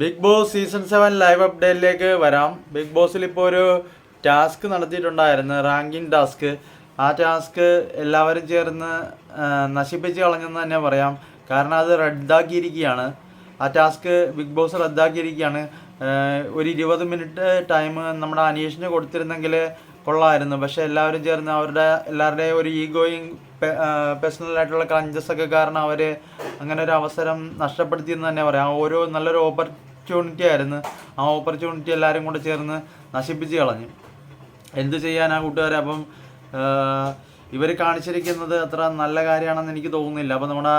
Bigg Boss season seven live അപ്ഡേറ്റിലേക്ക് വരാം. Big ബോസിൽ ഇപ്പോൾ ഒരു ടാസ്ക് നടത്തിയിട്ടുണ്ടായിരുന്നു റാങ്കിങ് ടാസ്ക്. ആ ടാസ്ക് എല്ലാവരും ചേർന്ന് നശിപ്പിച്ച് കളഞ്ഞെന്ന് തന്നെ പറയാം. കാരണം അത് റദ്ദാക്കിയിരിക്കുകയാണ്. ആ ടാസ്ക് ബിഗ് ബോസ് റദ്ദാക്കിയിരിക്കുകയാണ്. ഒരു ഇരുപത് മിനിറ്റ് ടൈം നമ്മുടെ അനീഷിന് കൊടുത്തിരുന്നെങ്കിൽ കൊള്ളായിരുന്നു. പക്ഷെ എല്ലാവരും ചേർന്ന് അവരുടെ എല്ലാവരുടെയും ഒരു ഈഗോയും പേഴ്സണലായിട്ടുള്ള ക്ലഞ്ചസ് ഒക്കെ കാരണം അവർ അങ്ങനെ ഒരു അവസരം നഷ്ടപ്പെടുത്തിയെന്ന് തന്നെ പറയാം. ഓരോ നല്ലൊരു ഓപ്പർച്യൂണിറ്റി ആയിരുന്നു. ആ ഓപ്പർച്യൂണിറ്റി എല്ലാവരും കൂടെ ചേർന്ന് നശിപ്പിച്ച് കളഞ്ഞു. എന്ത് ചെയ്യാൻ ആ കൂട്ടുകാരെ? അപ്പം ഇവർ കാണിച്ചിരിക്കുന്നത് അത്ര നല്ല കാര്യമാണെന്ന് എനിക്ക് തോന്നുന്നില്ല. അപ്പം നമ്മുടെ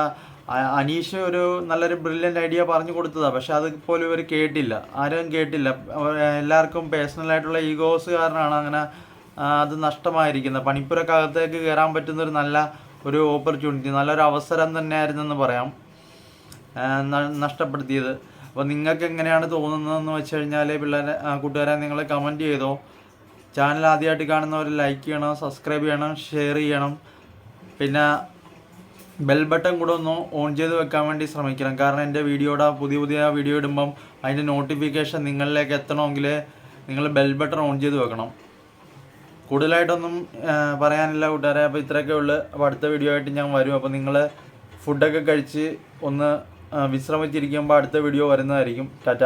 അനീഷ് ഒരു നല്ലൊരു ബ്രില്യന്റ് ഐഡിയ പറഞ്ഞു കൊടുത്തതാണ് പക്ഷെ അത് പോലും ഇവർ കേട്ടില്ല. ആരും കേട്ടില്ല. എല്ലാവർക്കും പേഴ്സണലായിട്ടുള്ള ഈഗോസ് കാരണമാണ് അങ്ങനെ അത് നഷ്ടമായിരിക്കുന്നത്. പണിപ്പുരക്കകത്തേക്ക് കയറാൻ പറ്റുന്ന ഒരു നല്ല ഒരു ഓപ്പർച്യൂണിറ്റി നല്ലൊരു അവസരം തന്നെയായിരുന്നെന്ന് പറയാം. നഷ്ടപ്പെടുത്തിയത്. അപ്പോൾ നിങ്ങൾക്ക് എങ്ങനെയാണ് തോന്നുന്നതെന്ന് വെച്ച് കഴിഞ്ഞാൽ പിള്ളേരെ കൂട്ടുകാരെ നിങ്ങൾ കമന്റ് ചെയ്തോ. ചാനൽ ആദ്യമായിട്ട് കാണുന്നവർ ലൈക്ക് ചെയ്യണം സബ്സ്ക്രൈബ് ചെയ്യണം ഷെയർ ചെയ്യണം. പിന്നെ ബെൽ ബട്ടൺ കൂടെ ഒന്ന് ഓൺ ചെയ്ത് വെക്കാൻ വേണ്ടി ശ്രമിക്കണം. കാരണം എന്റെ വീഡിയോയുടെ പുതിയ പുതിയ വീഡിയോ ഇടുമ്പം അതിന്റെ നോട്ടിഫിക്കേഷൻ നിങ്ങളിലേക്ക് എത്തണമെങ്കിൽ നിങ്ങൾ ബെൽ ബട്ടൺ ഓൺ ചെയ്ത് വെക്കണം. കൂടുതലായിട്ടൊന്നും പറയാനില്ല കൂട്ടുകാരെ. അപ്പോൾ ഇത്രയൊക്കെ ഉള്ളു. അപ്പോൾ അടുത്ത വീഡിയോ ആയിട്ട് ഞാൻ വരും. അപ്പോൾ നിങ്ങൾ ഫുഡൊക്കെ കഴിച്ച് ഒന്ന് വിശ്രമിച്ചിരിക്കുമ്പോൾ അടുത്ത വീഡിയോ വരുന്നതായിരിക്കും. ടാറ്റ.